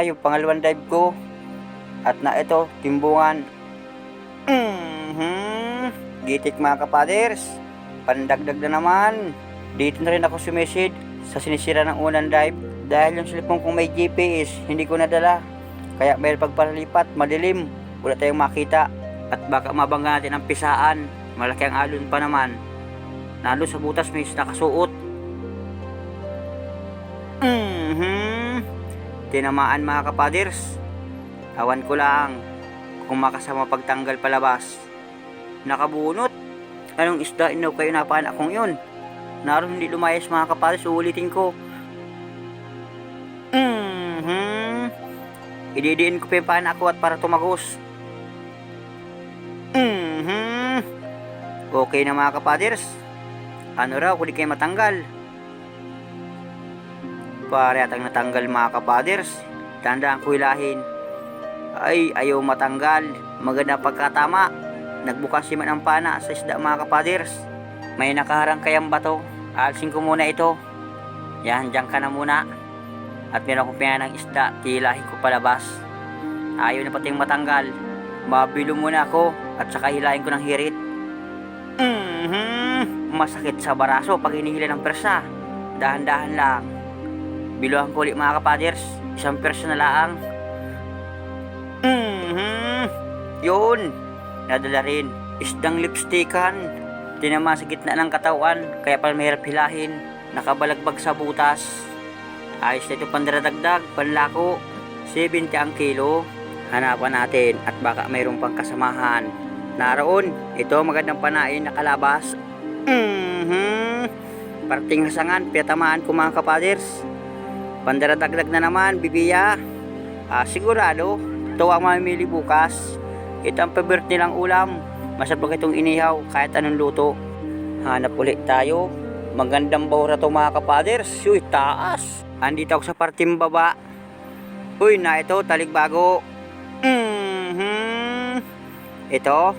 na yung pangalawang dive ko. At na ito, timbungan. Mhm. Gitik mga kapaders. Pandagdag na naman. Dito na rin ako sumisid sa sinisira ng unang dive. Dahil yung cellphone kong may GPS, hindi ko nadala. Kaya may pagpalipat, madilim. Wala tayong makita. At baka mabangga natin ang pisaan. Malaki ang alon pa naman. Nalo sa butas may nakasuot. Mhm. Tinamaan mga kapaders. Awan ko lang kung makasama pagtanggal palabas. Nakabunot. Anong isda inaw kayo napahan akong yun? Naroon hindi lumayas mga kapaders, uulitin ko. Mhm. Ididiin ko pa yung ako at para tumagos. Mhm. Okay na mga kapaders. Ano raw kung di kayo matanggal? Pare atang natanggal mga kapaders. Tandaan ko hilahin. Ay, ayaw matanggal. Maganda pagkatama. Nagbukas si man ang pana sa isda mga kapaders. May nakaharang kayang bato. Alsin ko muna ito. Yan, dyan ka na muna. At meron ko pinaya ng isda. Tilahin ko palabas. Ayaw na pating matanggal. Mabilo muna ako at saka hilahin ko ng hirit. Mhm. Masakit sa baraso pag hinihila ng persa. Dahan-dahan lang. Biluhan ko ulit mga kapaders. Isang persa na laang. Mhm. Yun. Nadala rin. Isdang lipstickan. Tinama sa gitna ng katawan. Kaya pala mahirap hilahin. Nakabalagbag sa butas. Ayos na ito pandaradagdag. Panlako. 70 ang kilo. Hanapan natin at baka mayroon pang kasamahan. Naroon, ito magandang panain na kalabas. Mhm. Parting hasangan, pinatamaan ko mga kapaders. Pandaradagdag na naman, bibiya. Ah, sigurado, ito ang mamimili bukas. Ito ang favorite nilang ulam. Masarap itong inihaw kahit anong luto. Hanap ulit tayo. Magandang bawra to mga kapaders. Uy, taas. Andito ako sa parting baba. Uy, na ito, taligbago. Mhm. Ito,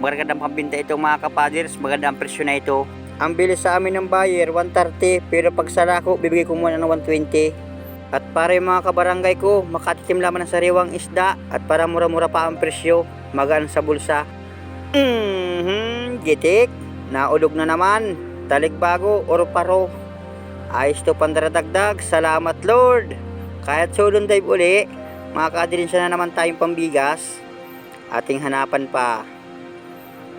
magandang pambinta ito mga kapaders. Magandang presyo na ito. Ang bilis sa amin ng buyer, 130. Pero pag sala ko, bibigay ko muna ng 120. At para yung mga kabarangay ko, makatikim lamang ng sariwang isda at para mura-mura pa ang presyo, magaan sa bulsa. Mhm, gitik. Naulog na naman. Taligbago, oro paro. Ayos to pandaradagdag. Salamat Lord. Kahit sulong dive uli, makakadirin siya na naman tayong pambigas. Ating hanapan pa.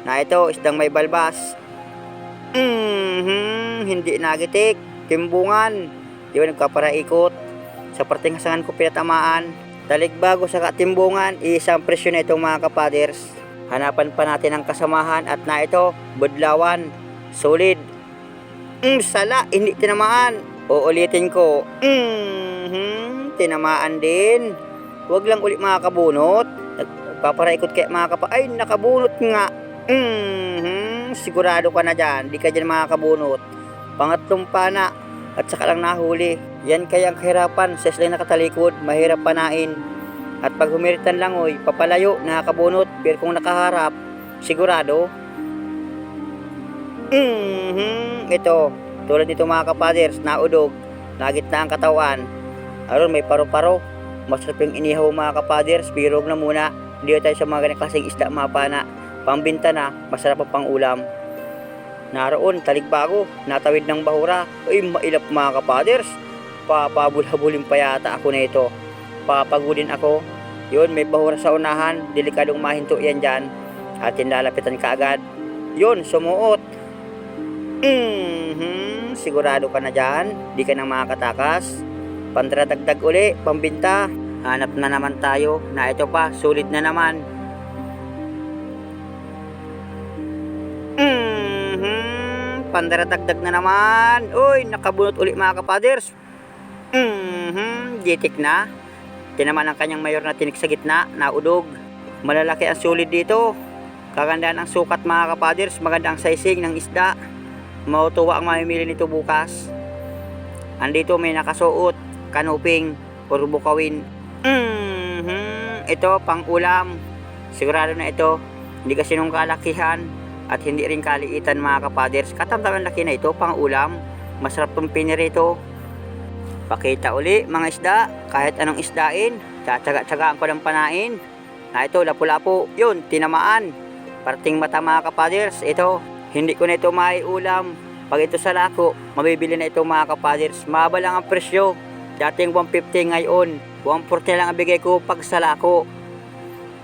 Na ito, isdang may balbas. Mhm, hindi nagitik. Timbungan. Di ba nagkaparaikot? Sa parting hasangan ko pinatamaan. Daligbago sa katimbungan, isang presyo na itong mga kapaders. Hanapan pa natin ang kasamahan at na ito, budlawan. Solid. Mm, sala, hindi tinamaan. Uulitin ko. Mhm, tinamaan din. Huwag lang ulit mga kabunot. Nagpaparaikot kaya mga kapa... Ay, nakabunot nga. Mhm, sigurado ka na dyan. Di ka dyan mga kabunot. Pangatlong pana. At saka lang nahuli. Yan kaya ang kahirapan isla nakatalikod. Mahirap panain. At pag humiritan lang oy, papalayo, nakakabunot. Pero kung nakaharap, sigurado. Mhm, ito. Tulad nito mga kapaders, naudog. Nagit na ang katawan. Aron may paro-paro. Masarap yung inihaw mga kapaders, huwag na muna. Hindi tayo sa mga ganang kasing isda mga pana. Pambinta na, masarap pa pang ulam. Naroon, taligbago, natawid ng bahura. Uy, mailap mga kapaders. Papabulhabulin pa yata ako na ito. Papagudin ako. Yun, may bahura sa unahan. Delikadong mahinto yan dyan. Atin lalapitan ka agad. Yun, sumuot. Mhm, sigurado ka na dyan. Di ka nang makakatakas. Pandradagdag uli, pambinta. Hanap na naman tayo na ito pa, sulit na naman. Pandaradagdag na naman. Uy, nakabunot uli mga kapaders. Mhm, gitik na. Tinaman ang kanyang mayor na tinik sa gitna, naudog. Malalaki ang sulit dito. Kagandaan ang sukat mga kapaders, maganda ang sizing ng isda. Mautuwa ang mamimili nito bukas. Andito may nakasuot, kanuping, or bukawin. Mhm, ito pang ulam. Sigurado na ito, hindi kasi nung kalakihan at hindi rin kaliitan mga kapaders. Katamtaman laki na ito, pang ulam. Masarap tong pinirito. Pakita uli mga isda, kahit anong isdain, tsatsaga-tsagaan ko ng panain. Na ito, lapu-lapu, yun, tinamaan. Parting mata mga kapaders, ito, hindi ko na ito maiulam. Pag ito sa lako, mabibili na ito mga kapaders. Mahaba lang ang presyo. Dating 150 ngayon, 140 lang ang bigay ko pag sa lako.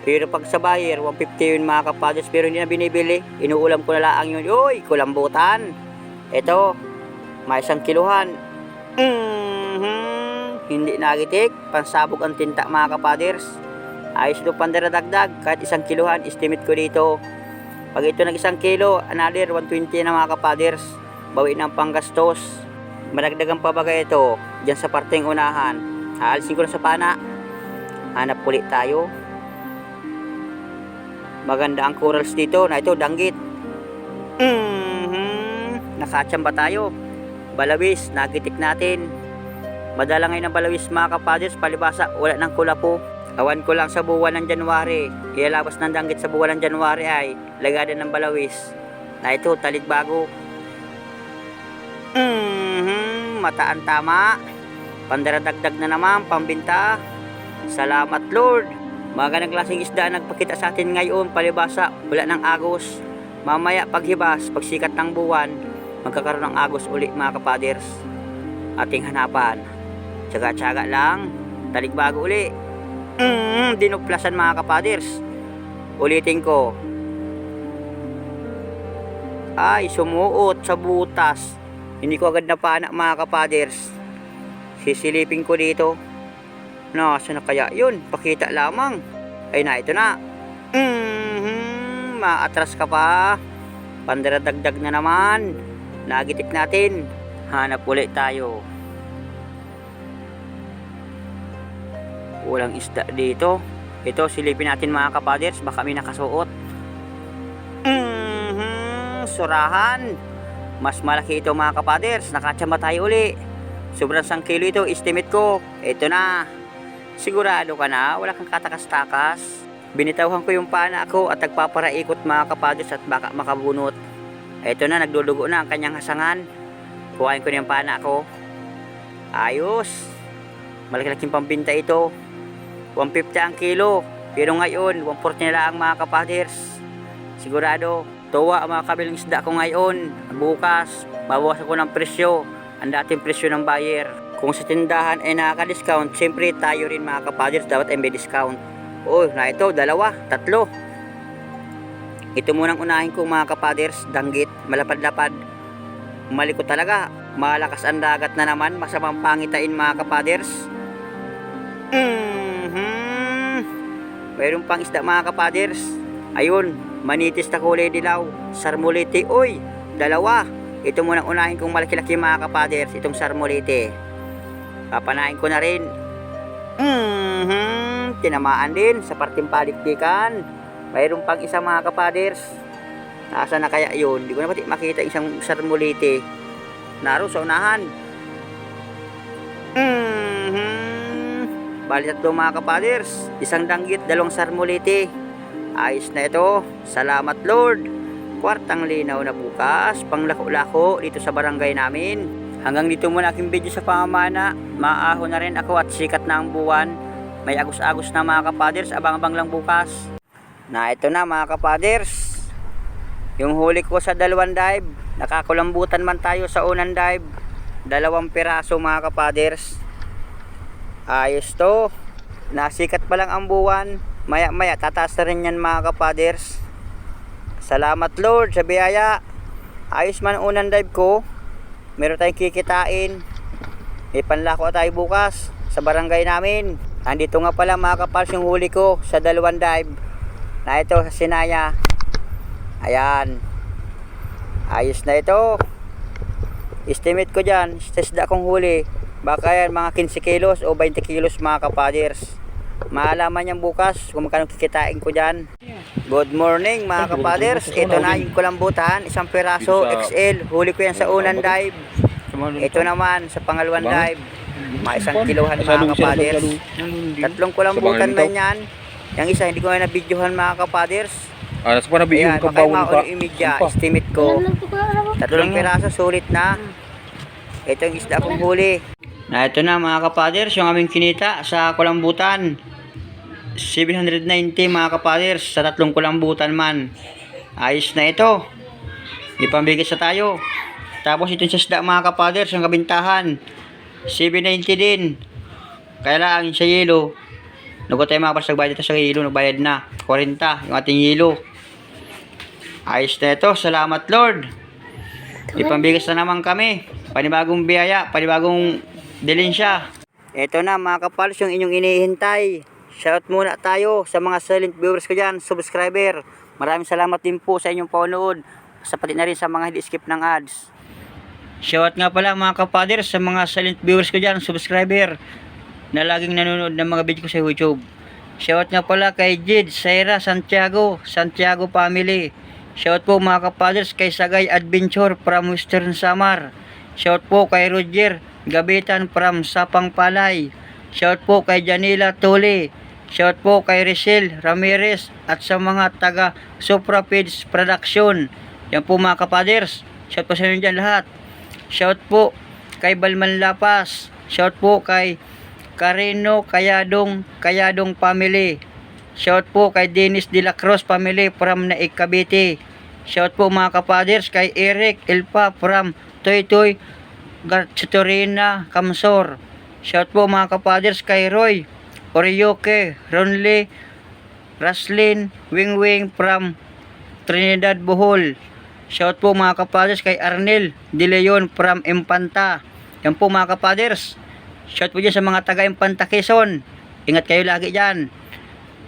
Pero pag sa buyer, 150 yun mga kapaders, pero hindi na binibili. Inuulam ko na lang yun. Uy, kulambutan. Ito, may isang kiluhan. Mhm. Hindi nagitik, pansabog ang tinta mga kapaders. Ayos ito pandaradagdag, kahit isang kiluhan, estimate ko dito. Pag ito nag isang kilo, another 120 na mga kapaders. Bawi ng panggastos. Madagdagan pa ba ito, dyan sa parteng unahan. Haalisin ko na sa pana. Hanap ulit tayo. Maganda ang corals dito na ito, danggit. Mhm. Nakachamba tayo. Balawis, nagitik natin. Madala ngayon ng balawis mga kapaders, palibasa, wala ng kulapo. Awan ko lang sa buwan ng January. Ilalabas ng danggit sa buwan ng January ay lagada ng balawis. Na ito, talig bago. Mhm, mataan tama. Pandaradagdag na naman, pambinta. Salamat Lord. Mga ganang klaseng isda ang nagpakita sa atin ngayon, palibasa, wala ng agos. Mamaya paghibas, pagsikat ng buwan, magkakaroon ng agos uli mga kapaders. Ating hanapan. Tsaga-tsaga lang, talig bago uli. Mm, dinuplasan mga kapaders. Ulitin ko. Ay, sumuot sa butas. Hindi ko agad napana mga kapaders. Sisilipin ko dito. Nasa na kaya yun? Pakita lamang. Ay na, ito na. Mhm, maatras ka pa. Pandaradagdag na naman. Nagitik natin. Hanap ulit tayo. Walang isda dito. Ito, silipin natin mga kapaders. Baka may nakasuot. Mhm, surahan. Mas malaki ito mga kapaders. Nakatsamba tayo uli. Sobrang sang kilo ito, estimate ko. Ito na. Sigurado ka na, wala kang katakas-takas. Binitawhan ko yung pana ko at nagpaparaikot mga kapaders at baka makabunot. Ito na, nagdudugo na ang kanyang hasangan. Kuhain ko na yung pana ko. Ayos. Malaki-laking pambinta ito. 150 ang kilo. Pero ngayon, 140 na lang mga kapaders. Sigurado, tuwa ang mga kabilang isda ko ngayon. Bukas, babawasan ko ng presyo. Ang dating presyo ng buyer. Kung sa tindahan ay nakaka-discount, siyempre tayo rin mga kapaders dapat ay may discount. Oh, na ito, dalawa, tatlo. Ito munang unahin ko mga kapaders, danggit, malapad-lapad. Maliko talaga, malakas ang dagat na naman, masamang pangitain mga kapaders. Mhm. Mayroon pang isda mga kapaders. Ayun, manitis na kulay dilaw. Sarmulite, oy, dalawa. Ito munang unahin kong malaki-laki mga kapaders, itong sarmulite. Papanain ko na rin. Mhm. Tinamaan din sa parting palikpikan. Mayroon pang isa mga kapaders. Nasa na kaya yun? Hindi ko na pati makita isang sarmulite. Naro sa unahan. Mhm. Bali tatlo mga kapaders. Isang danggit, dalawang sarmulite. Ayos na ito. Salamat Lord. Kwartang linaw na bukas. Panglako-lako dito sa barangay namin. Hanggang dito muna aking video sa pamamana. Maaahon na rin ako at sikat na ang buwan. May agos-agos na mga kapaders. Abang-abang lang bukas. Na ito na mga kapaders. Yung huli ko sa dalawang dive. Nakakulambutan man tayo sa unang dive. Dalawang piraso mga kapaders. Ayos to. Nasikat pa lang ang buwan. Maya maya tataas na rin yan mga kapaders. Salamat Lord sa biyaya. Ayos man ang unang dive ko. Meron tayong kikitain. May panlako tayo bukas sa barangay namin. Andito nga pala mga kapals yung huli ko sa dalawang dive. Na ito sa Sinaya. Ayan. Ayos na ito. Estimate ko dyan, isda kong huli, baka yan mga 15 kilos o 20 kilos mga kapaders. Maalaman yan bukas kung magkano kikitain ko dyan. Good morning mga kapaders. Ito na yung kulambutan, isang piraso XL. Huli ko yan sa unang dive. Ito naman sa pangalawang dive. Mga isang kilohan mga kapaders. Tatlong kulambutan man yan. Yung isa hindi ko na nabidyohan mga kapaders. Ah, nasa pa nabi Ayan, yung baka imidya. Estimate ko. Tatlong piraso, sulit na. Ito yung isda kong huli. Na ito na mga kapaders, yung aming kinita sa kulambutan. 790 mga kapaders sa tatlong kulambutan man. Ayos na ito. Ipambigay sa tayo. Tapos ito sa isda mga kapaders, ang kabintahan. 790 din. Kaya lang sa yelo. Nugo tayo mga kapaders, nagbayad ito sa yelo, nagbayad na. 40 yung ating yelo. Ayos na ito. Salamat Lord. Ipambigas na naman kami. Panibagong biyaya, panibagong dilensya. Ito na mga kapals yung inyong inihintay. Shout muna tayo sa mga silent viewers ko dyan, subscriber. Maraming salamat din po sa inyong panonood. Sa pati na rin sa mga hindi skip ng ads. Shout nga pala mga kapader sa mga silent viewers ko dyan, subscriber. Na laging nanonood ng mga video ko sa YouTube. Shout nga pala kay Jid, Saira, Santiago, Santiago family. Shout po mga kapaders kay Sagay Adventure from Western Samar. Shout po kay Roger Gabitan from Sapang Palay. Shout po kay Janila Tuli. Shout po kay Rizal Ramirez at sa mga taga Supra Feeds Production. Yan po mga kapaders. Shout po sa inyo dyan lahat. Shout po kay Balman Lapas. Shout po kay Carino Kayadong Kayadong family. Shout po kay Dennis De La Cruz family from Naik Cavite. Shout po mga kapaders kay Eric Elpa from Toy Toy Garchitorina Kamsor. Shout po mga kapaders kay Roy Orioke Ronley Raslin Wing Wing from Trinidad Bohol. Shout po mga kapaders kay Arnel De Leon from Impanta. Yan po mga kapaders. Shout po dyan sa mga taga Impanta Quezon. Ingat kayo lagi dyan.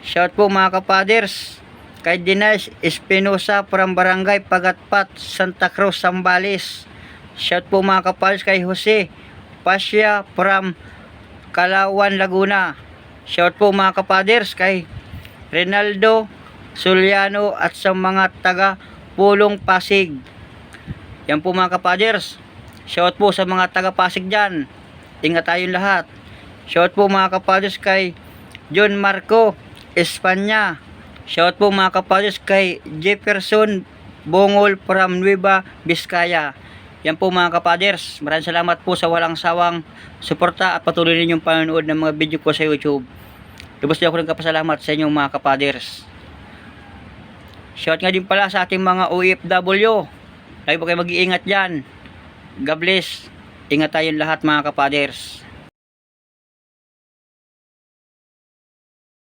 Shout po mga kapaders kay Dinas Espinosa from Barangay Pagatpat, Santa Cruz, Zambales. Shout po mga kapaders kay Jose Pasya from Kalawan, Laguna. Shout po mga kapaders kay Renaldo Suliano at sa mga taga Pulong Pasig. Yan po mga kapaders. Shout po sa mga taga Pasig dyan. Ingat tayong lahat. Shout po mga kapaders kay John Marco Espanya. Shout po mga kapaders kay Jefferson Bongol from Nueva Vizcaya. Yan po mga kapaders. Maraming salamat po sa walang sawang suporta at patuloy ninyong panonood ng mga video ko sa YouTube. Lubos din ako ng kapasalamat sa inyong mga kapaders. Shout nga din pala sa ating mga OFW. Lagi po kayo mag-iingat dyan. God bless. Ingat tayong lahat mga kapaders.